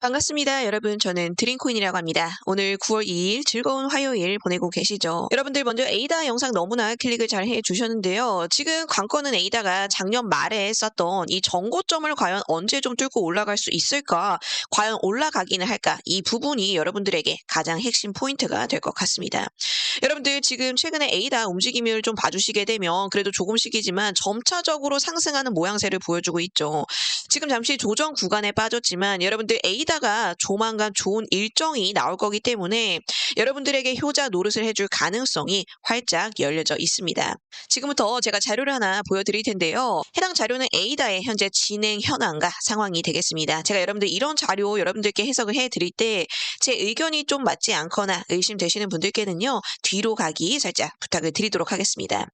반갑습니다. 여러분, 저는 드림코인이라고 합니다. 오늘 9월 2일 즐거운 화요일 보내고 계시죠? 여러분들 먼저 에이다 영상 너무나 클릭을 잘 해주셨는데요. 지금 관건은 에이다가 작년 말에 썼던 이 정고점을 과연 언제 좀 뚫고 올라갈 수 있을까? 과연 올라가기는 할까? 이 부분이 여러분들에게 가장 핵심 포인트가 될 것 같습니다. 여러분들 지금 최근에 에이다 움직임을 좀 봐주시게 되면 그래도 조금씩이지만 점차적으로 상승하는 모양새를 보여주고 있죠. 지금 잠시 조정 구간에 빠졌지만 여러분들 에이다가 조만간 좋은 일정이 나올 거기 때문에 여러분들에게 효자 노릇을 해줄 가능성이 활짝 열려져 있습니다. 지금부터 제가 자료를 하나 보여드릴 텐데요. 해당 자료는 에이다의 현재 진행 현황과 상황이 되겠습니다. 제가 여러분들 이런 자료 여러분들께 해석을 해드릴 때 제 의견이 좀 맞지 않거나 의심되시는 분들께는요. 뒤로 가기 살짝 부탁을 드리도록 하겠습니다.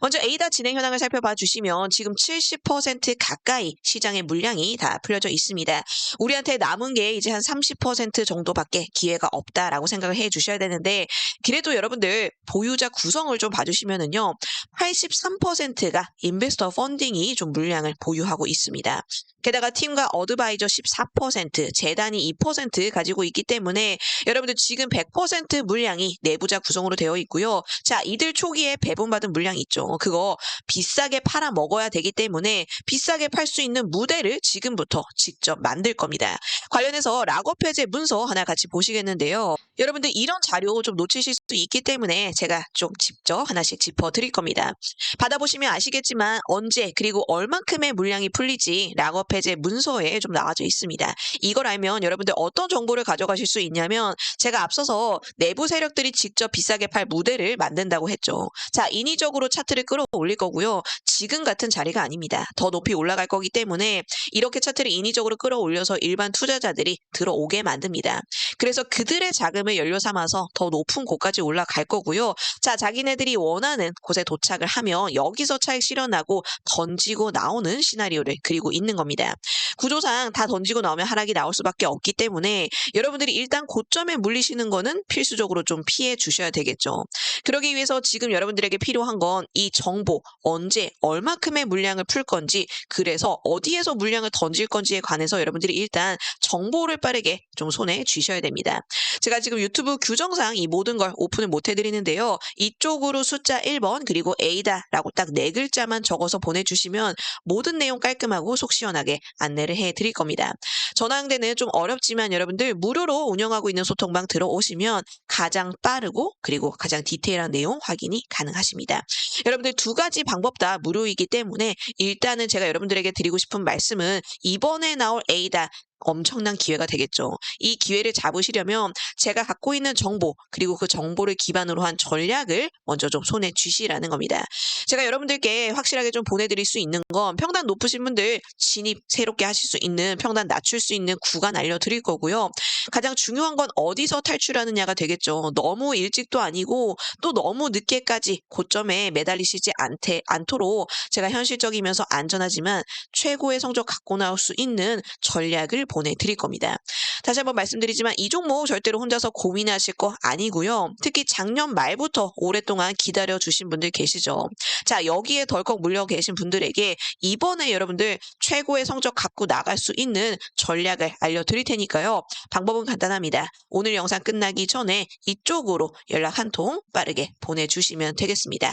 먼저 에이다 진행 현황을 살펴봐 주시면 지금 70% 가까이 시장의 물량이 다 풀려져 있습니다. 우리한테 남은 게 이제 한 30% 정도밖에 기회가 없다라고 생각을 해 주셔야 되는데 그래도 여러분들 보유자 구성을 좀 봐주시면은요 83%가 인베스터 펀딩이 좀 물량을 보유하고 있습니다. 게다가 팀과 어드바이저 14%, 재단이 2% 가지고 있기 때문에 여러분들 지금 100% 물량이 내부자 구성으로 되어 있고요. 자, 이들 초기에 배분받은 물량 있죠. 그거 비싸게 팔아 먹어야 되기 때문에 비싸게 팔 수 있는 무대를 지금부터 직접 만들 겁니다. 관련해서 락업 해제 문서 하나 같이 보시겠는데요. 여러분들 이런 자료 좀 놓치실 수 있기 때문에 제가 좀 직접 하나씩 짚어 드릴 겁니다. 받아보시면 아시겠지만 언제 그리고 얼만큼의 물량이 풀리지 락업 해제 문서에 좀 나와져 있습니다. 이걸 알면 여러분들 어떤 정보를 가져가실 수 있냐면 제가 앞서서 내부 세력들이 직접 비싸게 팔 무대를 만든다고 했죠. 자, 인위적으로 차트를 끌어올릴 거고요. 지금 같은 자리가 아닙니다. 더 높이 올라갈 거기 때문에 이렇게 차트를 인위적으로 끌어올려서 일반 투자자들이 들어오게 만듭니다. 그래서 그들의 자금을 연료 삼아서 더 높은 곳까지 올라갈 거고요. 자, 자기네들이 원하는 곳에 도착을 하면 여기서 차익 실현하고 던지고 나오는 시나리오를 그리고 있는 겁니다. 구조상 다 던지고 나오면 하락이 나올 수밖에 없기 때문에 여러분들이 일단 고점에 물리시는 거는 필수적으로 좀 피해 주셔야 되겠죠. 그러기 위해서 지금 여러분들에게 필요한 건 이 정보, 언제, 얼마큼의 물량을 풀 건지, 그래서 어디에서 물량을 던질 건지에 관해서 여러분들이 일단 정보를 빠르게 좀 손에 쥐셔야 됩니다. 제가 지금 유튜브 규정상 이 모든 걸 오픈을 못 해드리는데요. 이쪽으로 숫자 1번 그리고 A다 라고 딱 네 글자만 적어서 보내주시면 모든 내용 깔끔하고 속 시원하게 안내를 해드릴 겁니다. 전화응대는 좀 어렵지만 여러분들 무료로 운영하고 있는 소통방 들어오시면 가장 빠르고 그리고 가장 디테일한 내용 확인이 가능하십니다. 여러분들 두 가지 방법 다 무료이기 때문에 일단은 제가 여러분들에게 드리고 싶은 말씀은 이번에 나올 A다 엄청난 기회가 되겠죠. 이 기회를 잡으시려면 제가 갖고 있는 정보 그리고 그 정보를 기반으로 한 전략을 먼저 좀 손에 쥐시라는 겁니다. 제가 여러분들께 확실하게 좀 보내드릴 수 있는 건 평단 높으신 분들 진입 새롭게 하실 수 있는 평단 낮출 수 있는 구간 알려드릴 거고요. 가장 중요한 건 어디서 탈출하느냐가 되겠죠. 너무 일찍도 아니고 또 너무 늦게까지 고점에 매달리시지 않테, 않도록 제가 현실적이면서 안전하지만 최고의 성적 갖고 나올 수 있는 전략을 보내드릴 겁니다. 다시 한번 말씀드리지만 이 종목 절대로 혼자서 고민하실 거 아니고요. 특히 작년 말부터 오랫동안 기다려 주신 분들 계시죠. 자 여기에 덜컥 물려 계신 분들에게 이번에 여러분들 최고의 성적 갖고 나갈 수 있는 전략을 알려드릴 테니까요. 방법은 간단합니다. 오늘 영상 끝나기 전에 이쪽으로 연락 한 통 빠르게 보내주시면 되겠습니다.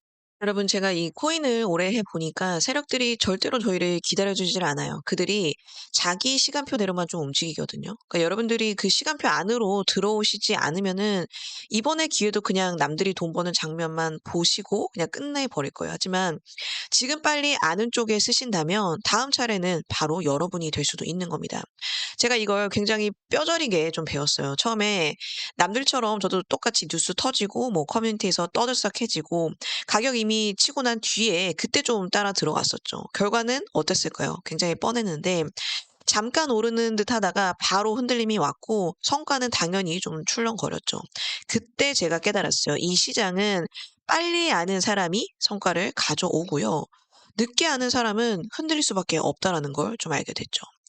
여러분 제가 이 코인을 오래 해 보니까 세력들이 절대로 저희를 기다려주질 않아요. 그들이 자기 시간표대로만 좀 움직이거든요. 그러니까 여러분들이 그 시간표 안으로 들어오시지 않으면은 이번에 기회도 그냥 남들이 돈 버는 장면만 보시고 그냥 끝내버릴 거예요. 하지만 지금 빨리 아는 쪽에 쓰신다면 다음 차례는 바로 여러분이 될 수도 있는 겁니다. 제가 이걸 굉장히 뼈저리게 좀 배웠어요. 처음에 남들처럼 저도 똑같이 뉴스 터지고 뭐 커뮤니티에서 떠들썩해지고 가격 이미 치고 난 뒤에 그때 좀 따라 들어갔었죠. 결과는 어땠을까요? 굉장히 뻔했는데 잠깐 오르는 듯 하다가 바로 흔들림이 왔고 성과는 당연히 좀 출렁거렸죠. 그때 제가 깨달았어요. 이 시장은 빨리 아는 사람이 성과를 가져오고요. 늦게 아는 사람은 흔들릴 수밖에 없다라는 걸 좀 알게 됐죠.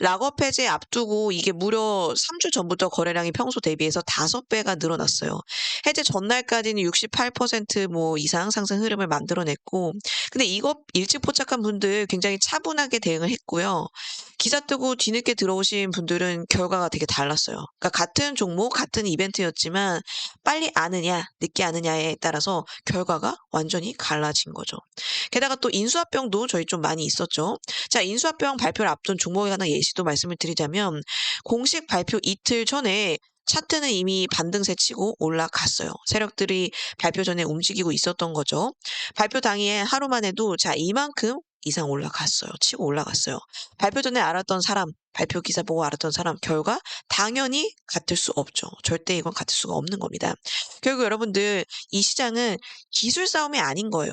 락업 해제 앞두고 이게 무려 3주 전부터 거래량이 평소 대비해서 5배가 늘어났어요. 해제 전날까지는 68%뭐 이상 상승 흐름을 만들어냈고, 근데 이거 일찍 포착한 분들 굉장히 차분하게 대응을 했고요. 기사 뜨고 뒤늦게 들어오신 분들은 결과가 되게 달랐어요. 그러니까 같은 종목, 같은 이벤트였지만 빨리 아느냐, 늦게 아느냐에 따라서 결과가 완전히 갈라진 거죠. 게다가 또 인수합병도 저희 좀 많이 있었죠. 자, 인수합병 발표를 앞둔 종목에 관한 예시도 말씀을 드리자면 공식 발표 이틀 전에 차트는 이미 반등세 치고 올라갔어요. 세력들이 발표 전에 움직이고 있었던 거죠. 발표 당일에 하루만 해도 자 이만큼 이상 올라갔어요. 치고 올라갔어요. 발표 전에 알았던 사람, 발표 기사 보고 알았던 사람 결과 당연히 같을 수 없죠. 절대 이건 같을 수가 없는 겁니다. 결국 여러분들 이 시장은 기술 싸움이 아닌 거예요.